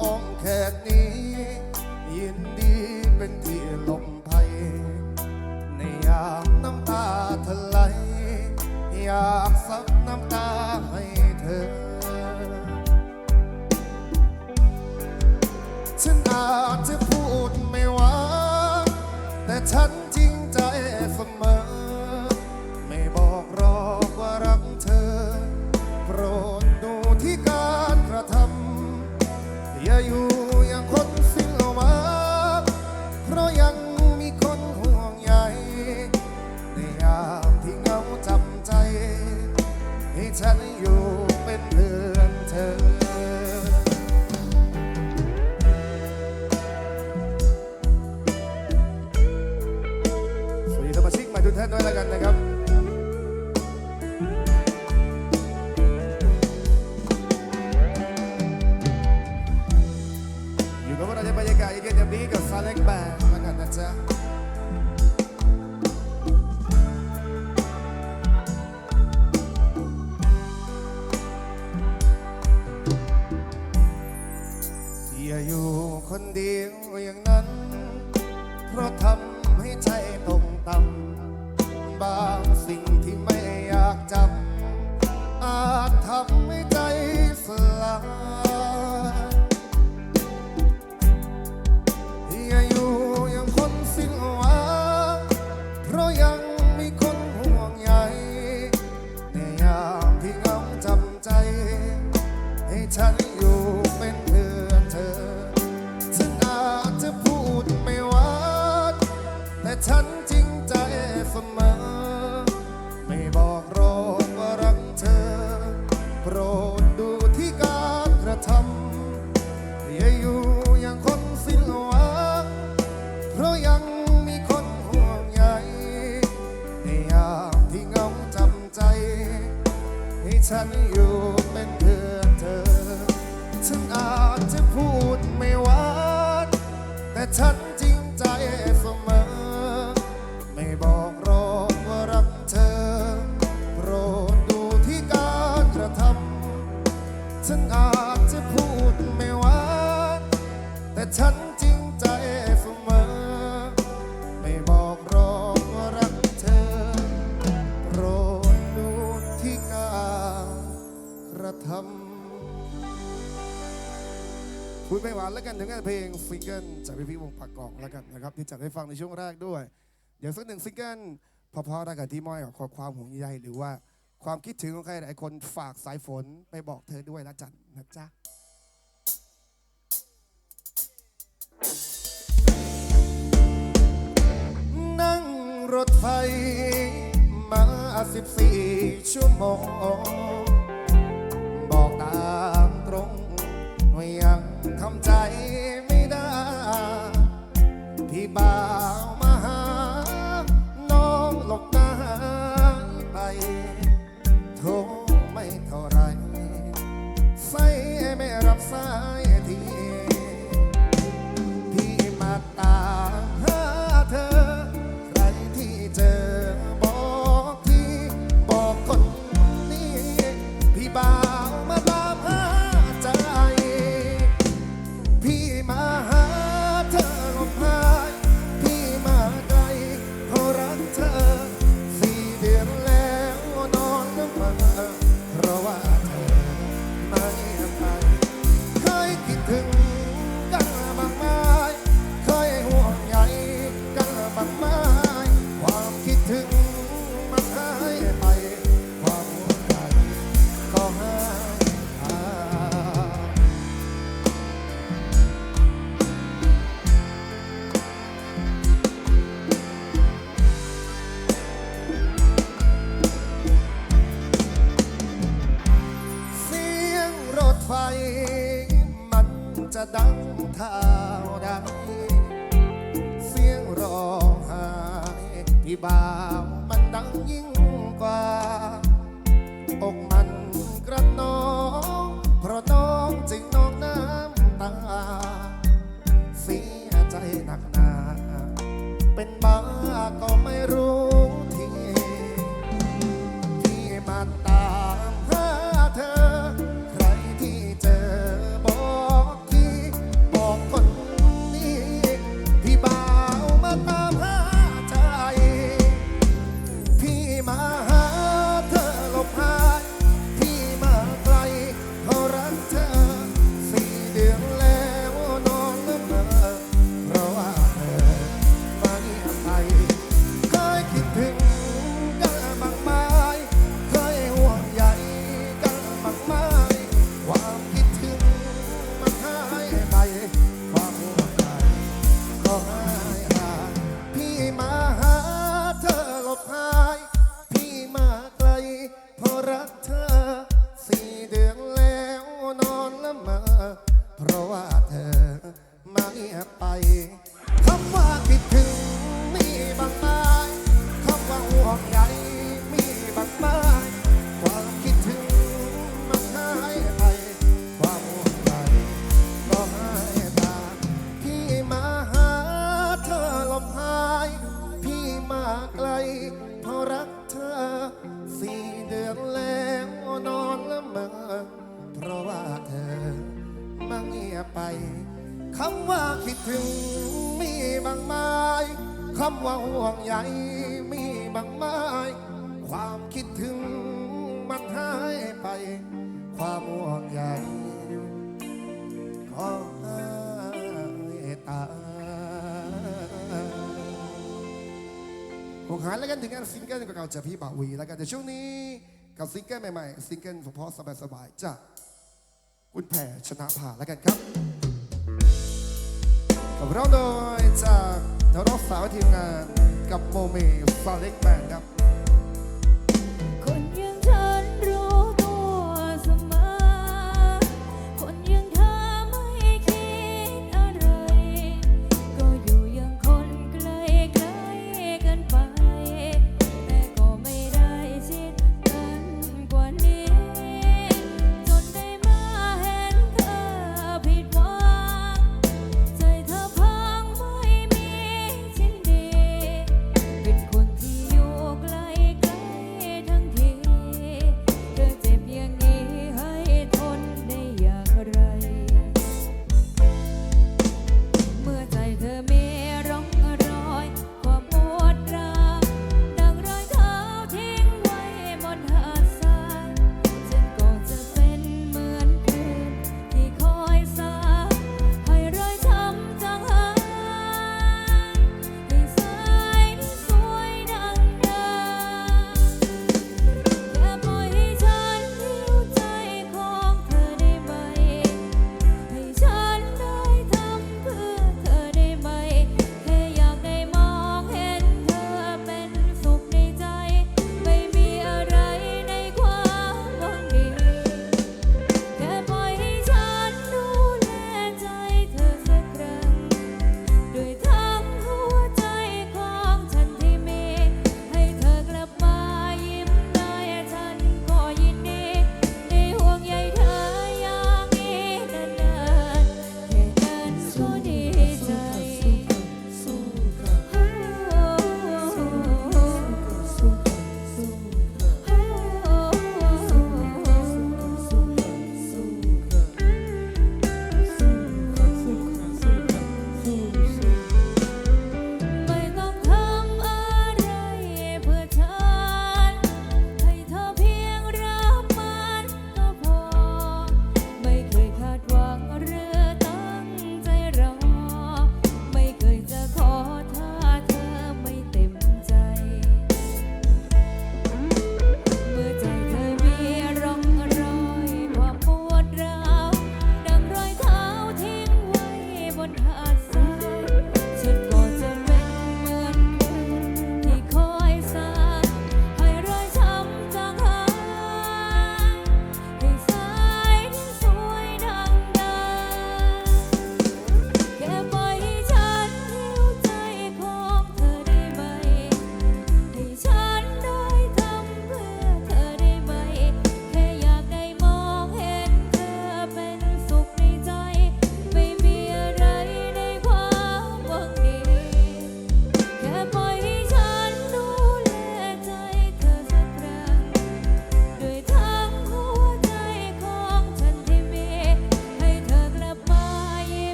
อ้อมแค่นี้ ยินดีเป็นที่ลมภัยในยามน้ำตาเธอไหล อยากซับน้ำตาให้เธอ ฉันอาจจะพูดไม่หวานแต่ฉัน อย่าอยู่อย่างคนสิ้นหวังเพราะยังมีคนห่วงใยในยามที่เหงาจำใจ ให้ฉันอยู่เป็นเพื่อนเธอสวัสมาชิกใหม่ทุกท่านด้วยแล้วกันนะครับ อยู่กับพวกเราในบรรยากาศเย็นๆแบบนี้กับซาเล็กแบนแล้วกันนะจ๊ะอย่าอยู่คนเดียวอย่างนั้น เพราะทำให้ใจตกต่ำบางสิ่งที่ไม่อยากจำอาจทำให้ใจ ฉันอยู่เป็นเพื่อนเธอ ฉันอาจจะพูดไม่หวาน แต่ฉัน พูดไม่หวานแล้วกันถึงงานเพลงซิงเกิลจากพี่พี่วงผักกองแล้วกันนะครับที่จัดให้ฟังในช่วงแรกด้วย เดี๋ยวสักหนึ่งซิงเกิลพอๆแล้วกันที่มอยกับความห่วงใยหรือว่าความคิดถึงของใครหลายคนฝากสายฝนไปบอกเธอด้วยละจันนะจ๊ะนั่งรถไฟมา14ชั่วโมง บอกตามตรงว่ายัง ทำใจไม่ได้ ที่บ้าน เพราะว่าเธอมาเงียบไปคำว่าคิดถึงมีบางไหมคำว่าห่วงใยมีบางไหมความคิดถึงมันหายไป ความห่วงใยก็หายตาพี่มาหาเธอลมหาย พี่มาไกลเพราะรักเธอสี่เดือนแล้วนอนละเมอเพราะว่าเธอ มาเงียบไปคำว่าคิดถึงมีบางไม้คำว่าห่วงใยมีบางไม้ความคิดถึงมันหายไป ความห่วงใยก็หายตาผมหายแล้วกันถึงงานซิงเกิลเก่าจากพี่บ่าวีแล้วกันแต่ช่วงนี้กับซิงเกิลใหม่ๆซิงเกิลเพาะสบายๆจาก คุณแผ่ชนะผ่าแล้วกันครับกับเราโดยจากนรกสาวทีมงานกับโมเมฟาเล็กแมนครับ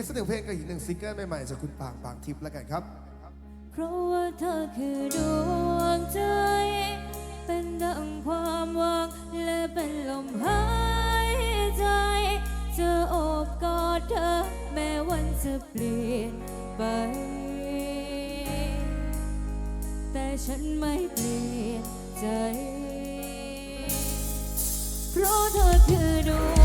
อีกสักหนึ่งเพลงกับอีกหนึ่งซิงเกิลใหม่ๆจากคุณปางปางทิพย์แล้วกันครับ เพราะว่าเธอคือดวงใจ เป็นดังความหวังและเป็นลมหายใจจะอบกอดเธอ แม้วันจะเปลี่ยนไป แต่ฉันไม่เปลี่ยนใจ เพราะเธอคือดวง